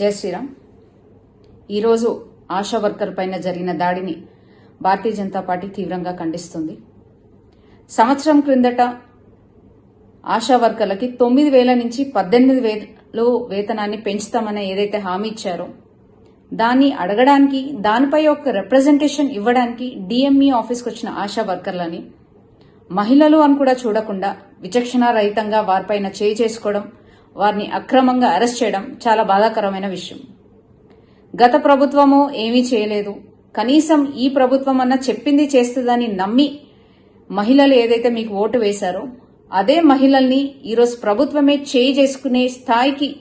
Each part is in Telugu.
జై శ్రీరామ్. ఈరోజు ఆశా వర్కర్ పైన జరిగిన దాడిని భారతీయ జనతా పార్టీ తీవ్రంగా ఖండిస్తుంది. సంవత్సరం క్రిందట ఆశా వర్కర్లకి తొమ్మిది వేల నుంచి పద్దెనిమిది వేలు వేతనాన్ని పెంచుతామని ఏదైతే హామీ ఇచ్చారో దాన్ని అడగడానికి దానిపై ఒక రిప్రజెంటేషన్ ఇవ్వడానికి డిఎంఈ ఆఫీస్కి వచ్చిన ఆశా వర్కర్లని మహిళలు అని కూడా చూడకుండా విచక్షణ రహితంగా వారిపైన చేయి చేసుకోవడం వారిని అక్రమంగా అరెస్ట్ చేయడం చాలా బాధాకరమైన విషయం. గత ప్రభుత్వము ఏమీ చేయలేదు. కనీసం ఈ ప్రభుత్వం అన్న చెప్పింది చేస్తుందని నమ్మి మహిళలు ఏదైతే మీకు ఓటు వేశారో అదే మహిళల్ని ఈరోజు ప్రభుత్వమే చేయి చేసుకునే స్థాయికి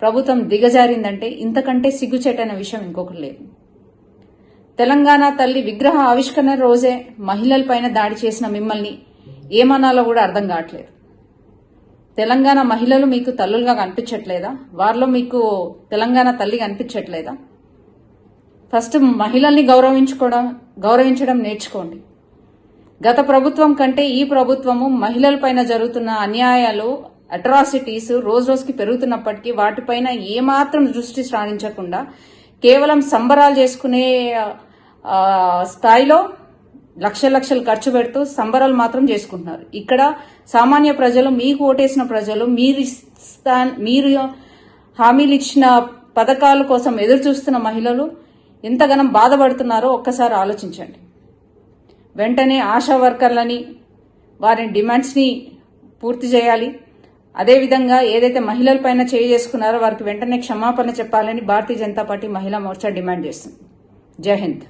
ప్రభుత్వం దిగజారిందంటే ఇంతకంటే సిగ్గుచేటైన విషయం ఇంకొకటి లేదు. తెలంగాణ తల్లి విగ్రహ ఆవిష్కరణ రోజే మహిళలపైన దాడి చేసిన మిమ్మల్ని ఏమనాలో కూడా అర్థం కావట్లేదు. తెలంగాణ మహిళలు మీకు తల్లులుగా కనిపించట్లేదా? వారిలో మీకు తెలంగాణ తల్లి కనిపించట్లేదా? ఫస్ట్ మహిళల్ని గౌరవించుకోవడం గౌరవించడం నేర్చుకోండి. గత ప్రభుత్వం కంటే ఈ ప్రభుత్వము మహిళలపైన జరుగుతున్న అన్యాయాలు అట్రాసిటీస్ రోజు రోజుకి పెరుగుతున్నప్పటికీ వాటిపైన ఏమాత్రం దృష్టి సారించకుండా కేవలం సంబరాలు చేసుకునే స్థాయిలో లక్షల లక్షలు ఖర్చు పెడుతూ సంబరాలు మాత్రం చేసుకుంటున్నారు. ఇక్కడ సామాన్య ప్రజలు మీకు ఓటేసిన ప్రజలు మీరు మీరు హామీలు ఇచ్చిన పథకాల కోసం ఎదురు చూస్తున్న మహిళలు ఎంతగానం బాధపడుతున్నారో ఒక్కసారి ఆలోచించండి. వెంటనే ఆశా వర్కర్లని వారి డిమాండ్స్ని పూర్తి చేయాలి. అదేవిధంగా ఏదైతే మహిళలపైన చేయి చేసుకున్నారో వారికి వెంటనే క్షమాపణ చెప్పాలని భారతీయ జనతా పార్టీ మహిళా మోర్చా డిమాండ్ చేస్తుంది. జై హింద్.